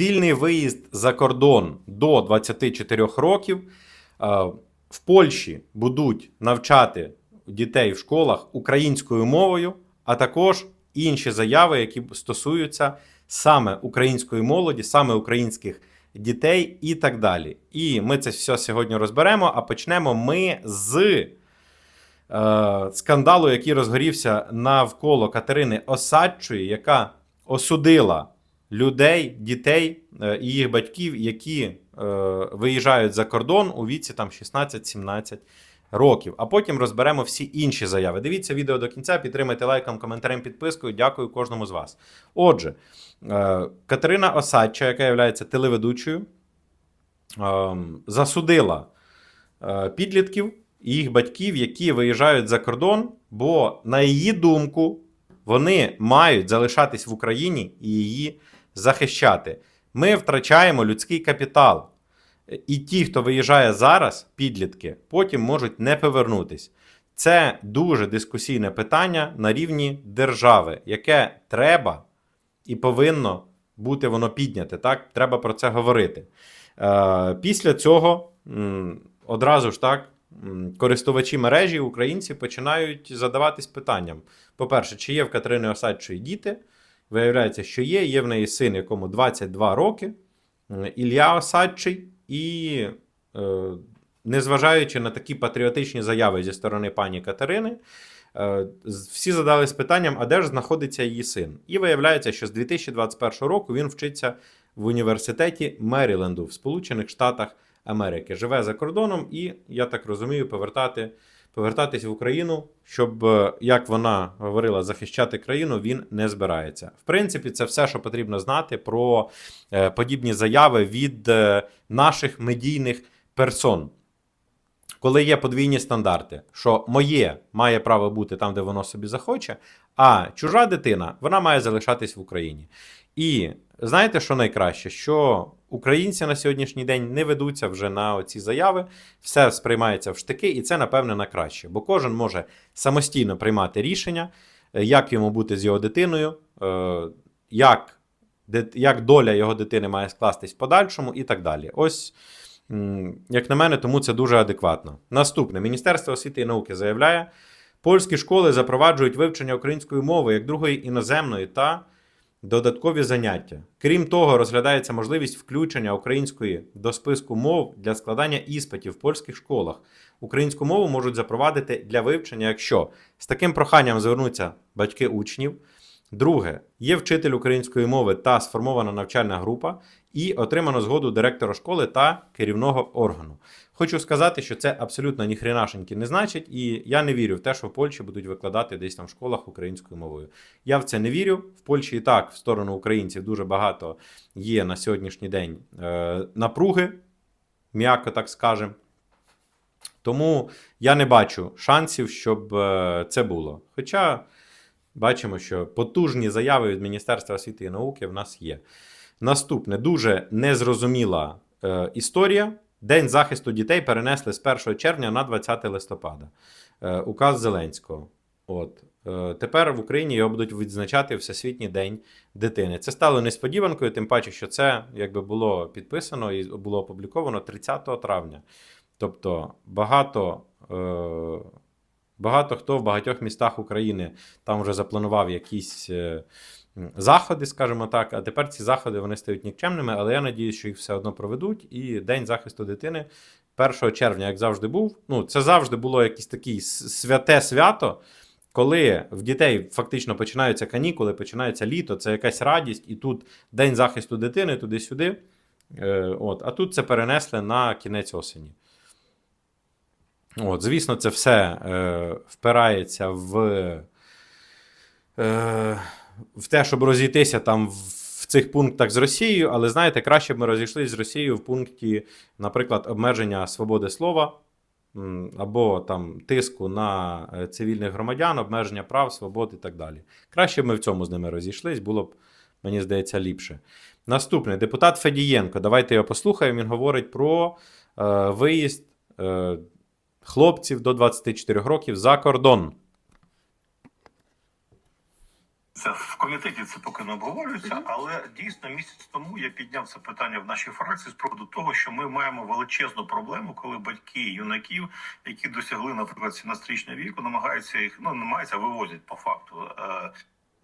Вільний виїзд за кордон до 24 років. Е, В Польщі будуть навчати дітей в школах українською мовою, а також інші заяви, які стосуються саме української молоді, саме українських дітей і так далі. І ми це все сьогодні розберемо. А почнемо ми з е, скандалу, який розгорівся навколо Катерини Осадчої, яка осудила людей, дітей е, і їх батьків, які е, виїжджають за кордон у віці там 16-17 років. А потім розберемо всі інші заяви. Дивіться відео до кінця, підтримайте лайком, коментарем, підпискою. Дякую кожному з вас. Отже, е, Катерина Осадча, яка є телеведучою, ем, засудила підлітків їх батьків, які виїжджають за кордон, бо, на її думку, вони мають залишатись в Україні і її захищати. Ми втрачаємо людський капітал. І ті, хто виїжджає зараз, підлітки, потім можуть не повернутись. Це дуже дискусійне питання на рівні держави, яке треба і повинно бути воно підняте. Так, треба про це говорити. Е, після цього одразу ж так. Користувачі мережі, українці починають задаватись питанням: по-перше, чи є в Катерини Осадчої діти? Виявляється, що є. Є в неї син, якому 22 роки, Ілля Осадчий, і е, незважаючи на такі патріотичні заяви зі сторони пані Катерини, е, всі задались питанням, а де ж знаходиться її син? І виявляється, що з 2021 року він вчиться в університеті Меріленду в Сполучених Штатах Америки. Живе за кордоном і, я так розумію, повертати, повертатись в Україну, щоб, е, як вона говорила, захищати країну, він не збирається. В принципі, це все, що потрібно знати про е, подібні заяви від е, наших медійних персон. Коли є подвійні стандарти, що моє має право бути там, де воно собі захоче, а чужа дитина вона має залишатись в Україні. І знаєте, що найкраще? Що українці на сьогоднішній день не ведуться вже на оці заяви, все сприймається в штики, і це, напевне, на краще. Бо кожен може самостійно приймати рішення, е, як йому бути з його дитиною, е, як, як доля його дитини має скластись в подальшому, і так далі. Ось. Як на мене, тому це дуже адекватно. Наступне Міністерство освіти і науки заявляє, польські школи запроваджують вивчення української мови як другої іноземної та додаткові заняття. Крім того, розглядається можливість включення української до списку мов для складання іспитів в польських школах. Українську мову можуть запровадити для вивчення, якщо з таким проханням звернуться батьки учнів. Друге, є вчитель української мови та сформована навчальна група, і отримано згоду директора школи та керівного органу. Хочу сказати, що це абсолютно ніхренашеньки не значить, і я не вірю в те, що в Польщі будуть викладати десь там в школах українською мовою. Я в це не вірю. В Польщі і так в сторону українців дуже багато є на сьогоднішній день е, напруги, м'яко так скажемо. Тому я не бачу шансів, щоб е, це було. Хоча бачимо, що потужні заяви від Міністерства освіти і науки в нас є. Наступне дуже незрозуміла е, історія. День захисту дітей перенесли з 1 червня на 20 листопада. Е, указ Зеленського. От. Е, тепер в Україні його будуть відзначати Всесвітній день дитини. Це стало несподіванкою, тим паче, що це якби було підписано і було опубліковано 30 травня. Тобто багато, е, багато хто в багатьох містах України там вже запланував якісь. е, Заходи, скажімо так, а тепер ці заходи вони стають нікчемними, але я надіюсь, що їх все одно проведуть. І День захисту дитини 1 червня, як завжди, був. Ну, це завжди було якесь таке святе свято, коли в дітей фактично починаються канікули, починається літо, це якась радість, і тут День захисту дитини, туди-сюди. Е, от, а тут це перенесли на кінець осені. От, звісно, це все е, впирається в, е, в те, щоб розійтися там в, цих пунктах з Росією, але знаєте, краще б ми розійшлися з Росією в пункті, наприклад, обмеження свободи слова або там тиску на е, цивільних громадян, обмеження прав, свобод і так далі. Краще б ми в цьому з ними розійшлись, було б, мені здається, ліпше. Наступний депутат Федієнко. Давайте його послухаємо. Він говорить про е, виїзд. Е, хлопців до 24 років за кордон. Це в комітеті це поки не обговорюється, але дійсно місяць тому я підняв це питання в нашій фракції з приводу того, що ми маємо величезну проблему, коли батьки юнаків, які досягли, наприклад, 17-річного віку, намагаються їх ну намагаються вивозять по факту.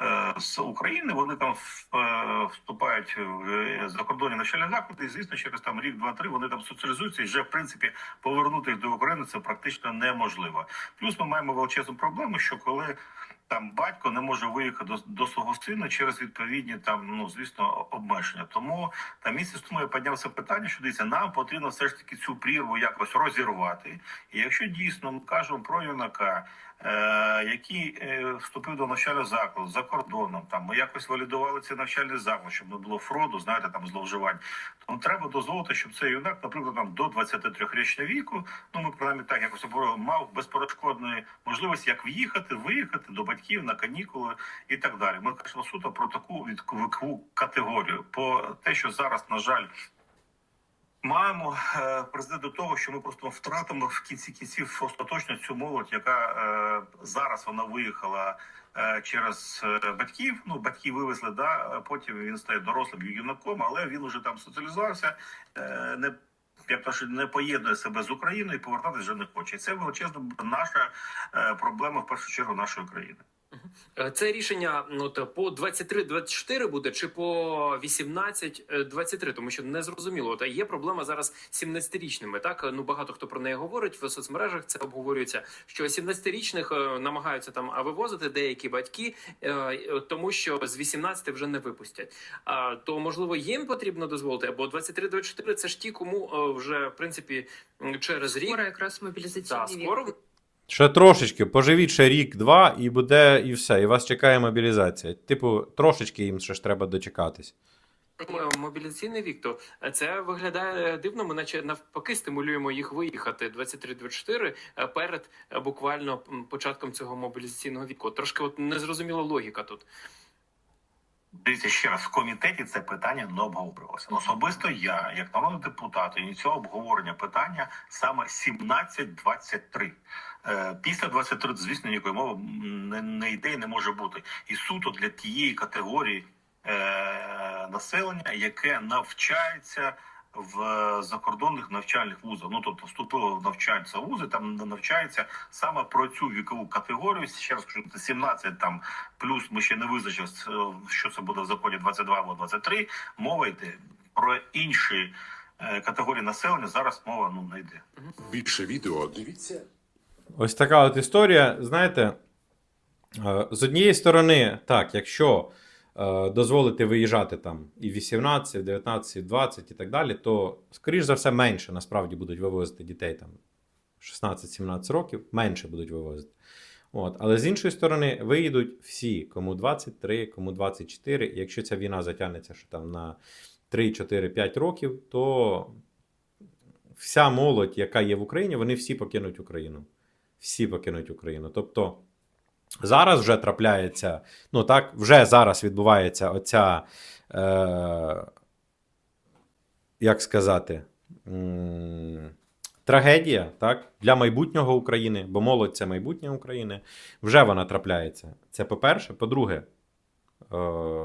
Е, з України вони там е, вступають в е, закордонні навчальні заклади, і звісно, через там рік, два-три вони там соціалізуються, і вже в принципі повернути їх до України це практично неможливо. Плюс ми маємо величезну проблему, що коли там батько не може виїхати до, до свого сина через відповідні там, ну звісно, обмеження. Тому там місяць тому я підняв це питання, що дивіться, нам потрібно все ж таки цю прірву якось розірвати. І якщо дійсно ми кажемо про юнака, який е, вступив до навчального закладу за кордоном, там ми якось валідували цей навчальний заклад, щоб не було фроду, знаєте, там зловживань. Тому треба дозволити, щоб цей юнак, наприклад, там до 23-річного віку, ну ми принаймні так якось обговорили, мав безперешкодної можливості як в'їхати, виїхати до батьків на канікули і так далі. Ми кажемо суто про таку вікову категорію. По те, що зараз, на жаль. Маємо е, призведе до того, що ми просто втратимо в кінці кінців остаточно цю молодь, яка е, зараз вона виїхала е, через батьків. Ну батьки вивезли, да потім він стає дорослим юнаком, але він уже там соціалізувався, не як то що не поєднує себе з Україною і повертатись вже не хоче. Це величезна наша проблема в першу чергу нашої країни. Е, Це рішення ну, то по 23-24 буде чи по 18-23, тому що не зрозуміло. Та є проблема зараз з 17-річними. Так ну багато хто про неї говорить в соцмережах. Це обговорюється. Що 17-річних е, намагаються там вивозити деякі батьки, е, е, тому що з 18 вже не випустять. А то можливо їм потрібно дозволити, або 23-24 це ж ті, кому е, вже в принципі через рік Скоро якраз мобілізаційний та скоро Ще трошечки, поживіть ще рік-два, і буде, і все, і вас чекає мобілізація. Типу, трошечки їм ще ж треба дочекатись. Мобілізаційний вік, то це виглядає дивно. Ми наче навпаки стимулюємо їх виїхати 23-24 е, перед е, буквально початком цього мобілізаційного віку. Трошки от незрозуміла логіка тут. Дивіться ще раз в комітеті це питання не обговорювалося. Особисто я, як народний депутат, ініціював обговорення питання саме 17-23. Е, Після 23, звісно, ніякої мови не, не йде і не може бути. І суто для тієї категорії е, населення, яке навчається в закордонних навчальних вузах. Ну тобто вступило в навчальці вузи, там навчається саме про цю вікову категорію. Ще раз кажу, це 17 там плюс ми ще не визначили, е, що це буде в законі 22 або 23. Мова йде про інші е, категорії населення. Зараз мова ну не йде. Більше відео дивіться Ось така от історія. Знаєте, е, з однієї сторони, так, якщо е, дозволити виїжджати там і 18, і в 19, і 20 і так далі, то, скоріш за все, менше насправді будуть вивозити дітей там 16-17 років, менше будуть вивозити. От. Але з іншої сторони, виїдуть всі, кому 23, кому 24. І якщо ця війна затягнеться що там на 3, 4, 5 років, то вся молодь, яка є в Україні, вони всі покинуть Україну. Всі покинуть Україну. Тобто зараз вже трапляється, ну так, вже зараз відбувається оця, е, як сказати, трагедія так, для майбутнього України, бо молодь це майбутнє України. Вже вона трапляється. Це по-перше. По-друге, е,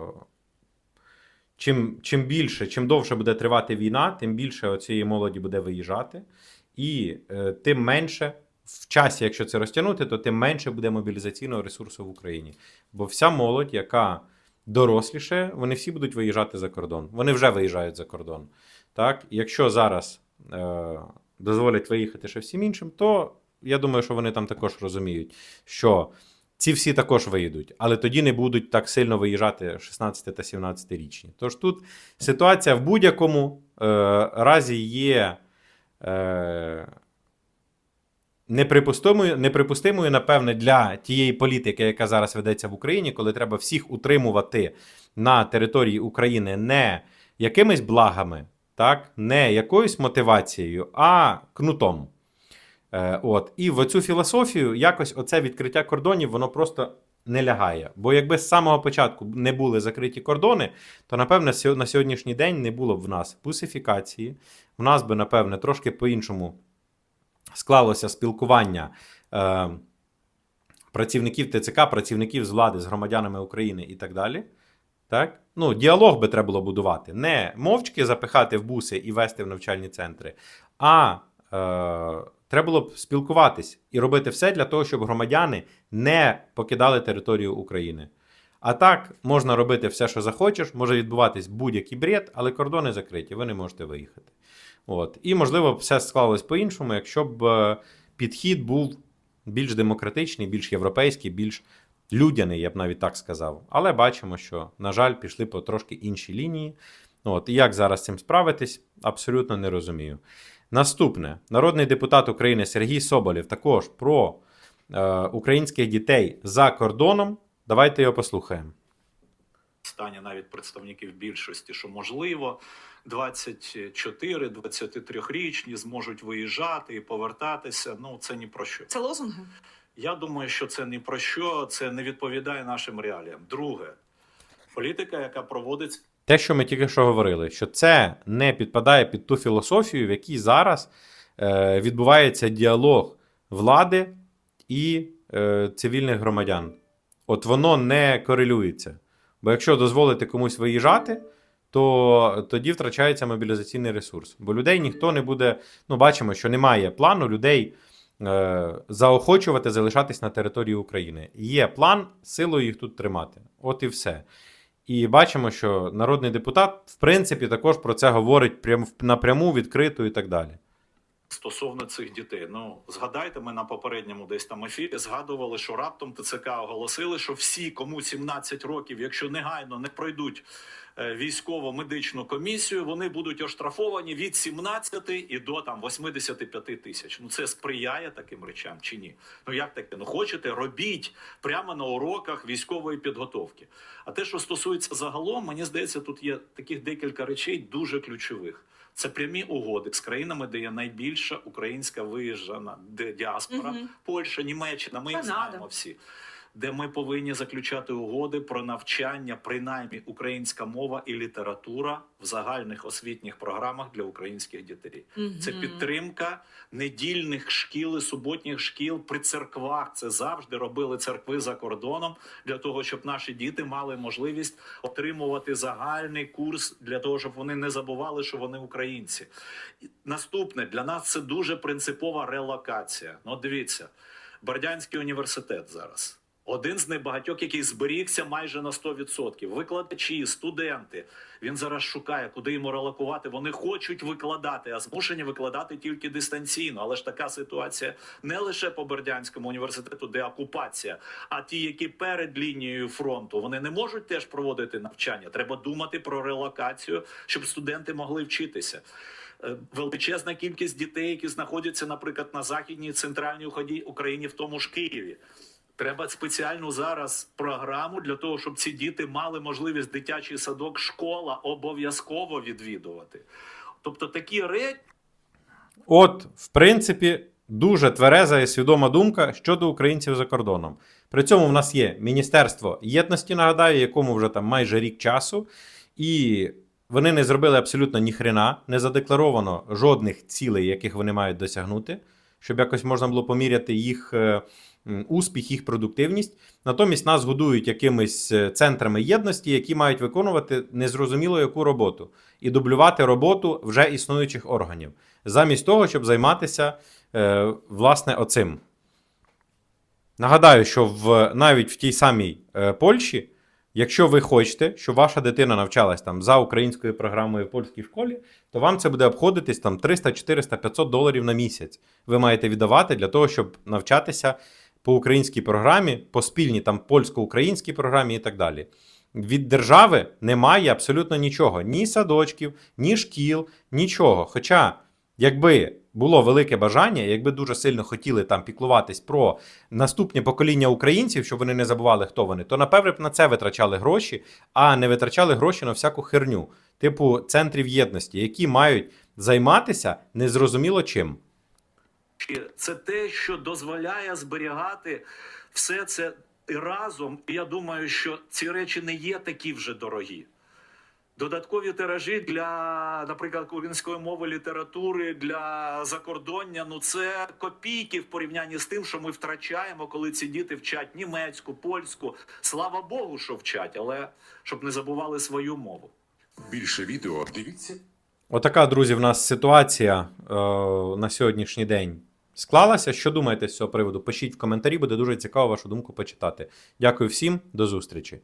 чим, чим більше, чим довше буде тривати війна, тим більше цієї молоді буде виїжджати, і е, тим менше в часі, якщо це розтягнути, то тим менше буде мобілізаційного ресурсу в Україні. Бо вся молодь, яка доросліше, вони всі будуть виїжджати за кордон. Вони вже виїжджають за кордон. Так? Якщо зараз е, дозволять виїхати ще всім іншим, то я думаю, що вони там також розуміють, що ці всі також виїдуть, але тоді не будуть так сильно виїжджати 16 та 17 річні. Тож тут ситуація в будь-якому е, разі є. Е, Неприпустимою, неприпустимою, напевне, для тієї політики, яка зараз ведеться в Україні, коли треба всіх утримувати на території України не якимись благами, так, не якоюсь мотивацією, а кнутом. Е, от. І в цю філософію якось оце відкриття кордонів, воно просто не лягає. Бо якби з самого початку не були закриті кордони, то напевне на сьогоднішній день не було б в нас бусифікації, в нас би, напевне, трошки по-іншому склалося спілкування е, працівників ТЦК, працівників з влади, з громадянами України і так далі. Так? Ну, діалог би треба було будувати. Не мовчки запихати в буси і вести в навчальні центри, а е, треба було б спілкуватись і робити все для того, щоб громадяни не покидали територію України. А так можна робити все, що захочеш, може відбуватись будь-який бред, але кордони закриті, ви не можете виїхати. От. І, можливо, все склалось по-іншому, якщо б е, підхід був більш демократичний, більш європейський, більш людяний, я б навіть так сказав. Але бачимо, що, на жаль, пішли по трошки іншій лінії. От. І як зараз цим справитись, абсолютно не розумію. Наступне: народний депутат України Сергій Соболєв також про е, українських дітей за кордоном. Давайте його послухаємо. Стані навіть представників більшості, що можливо 24-23-річні зможуть виїжджати і повертатися. Ну це ні про що. Це лозунги. Я думаю, що це ні про що, це не відповідає нашим реаліям. Друге, політика, яка проводиться Те, що ми тільки що говорили, що це не підпадає під ту філософію, в якій зараз е, відбувається діалог влади і е, цивільних громадян. От воно не корелюється. Бо якщо дозволити комусь виїжджати, то тоді втрачається мобілізаційний ресурс. Бо людей ніхто не буде. Ну, бачимо, що немає плану людей е, заохочувати залишатись на території України. Є план силою їх тут тримати. От і все. І бачимо, що народний депутат, в принципі, також про це говорить прям напряму, відкрито і так далі. Стосовно цих дітей. Ну згадайте, ми на попередньому десь там ефірі згадували, що раптом ТЦК оголосили, що всі, кому 17 років, якщо негайно не пройдуть е, військово-медичну комісію, вони будуть оштрафовані від 17 і до там 85 тисяч. Ну це сприяє таким речам чи ні? Ну як таке? Ну хочете, робіть прямо на уроках військової підготовки. А те, що стосується загалом, мені здається, тут є таких декілька речей дуже ключових. Це прямі угоди з країнами, де є найбільша українська виїжджана діаспора, угу. Польща, Німеччина. Ми їх знаємо всі. Де ми повинні заключати угоди про навчання, принаймні українська мова і література в загальних освітніх програмах для українських дітей. Це підтримка недільних шкіл і суботніх шкіл при церквах. Це завжди робили церкви за кордоном для того, щоб наші діти мали можливість отримувати загальний курс для того, щоб вони не забували, що вони українці. Наступне для нас це дуже принципова релокація. Ну, дивіться, Бердянський університет зараз. Один з небагатьох, який зберігся майже на 100%. Викладачі, студенти. Він зараз шукає, куди йому релокувати. Вони хочуть викладати, а змушені викладати тільки дистанційно. Але ж така ситуація не лише по Бердянському університету, де окупація, а ті, які перед лінією фронту, вони не можуть теж проводити навчання. Треба думати про релокацію, щоб студенти могли вчитися. Е, Величезна кількість дітей, які знаходяться, наприклад, на західній центральній Україні, в тому ж Києві. Треба спеціальну зараз програму для того, щоб ці діти мали можливість дитячий садок, школа обов'язково відвідувати. Тобто такі речі. От, в принципі, дуже твереза і свідома думка щодо українців за кордоном. При цьому в нас є Міністерство єдності, нагадаю, якому вже там майже рік часу, і вони не зробили абсолютно ніхрена, не задекларовано жодних цілей, яких вони мають досягнути, щоб якось можна було поміряти їх е, успіх, їх продуктивність. Натомість нас годують якимись е, центрами єдності, які мають виконувати незрозуміло яку роботу і дублювати роботу вже існуючих органів, замість того, щоб займатися е, власне оцим. Нагадаю, що в, навіть в тій самій е, Польщі, якщо ви хочете, щоб ваша дитина навчалась там за українською програмою в польській школі, то вам це буде обходитись там 300, 400, 500 доларів на місяць. Ви маєте віддавати для того, щоб навчатися по українській програмі, по спільній там польсько-українській програмі і так далі. Від держави немає абсолютно нічого: ні садочків, ні шкіл, нічого. Хоча, якби було велике бажання, якби дуже сильно хотіли там піклуватись про наступне покоління українців, щоб вони не забували, хто вони, то напевне б на це витрачали гроші, а не витрачали гроші на всяку херню, типу центрів єдності, які мають займатися незрозуміло чим. Це те, що дозволяє зберігати все це разом. І я думаю, що ці речі не є такі вже дорогі. Додаткові тиражі для, наприклад, української мови, літератури для закордоння. Ну це копійки в порівнянні з тим, що ми втрачаємо, коли ці діти вчать німецьку, польську. Слава Богу, що вчать, але щоб не забували свою мову. Більше відео дивіться Отака, друзі, в нас ситуація е, на сьогоднішній день склалася. Що думаєте з цього приводу? Пишіть в коментарі, буде дуже цікаво вашу думку почитати. Дякую всім, до зустрічі.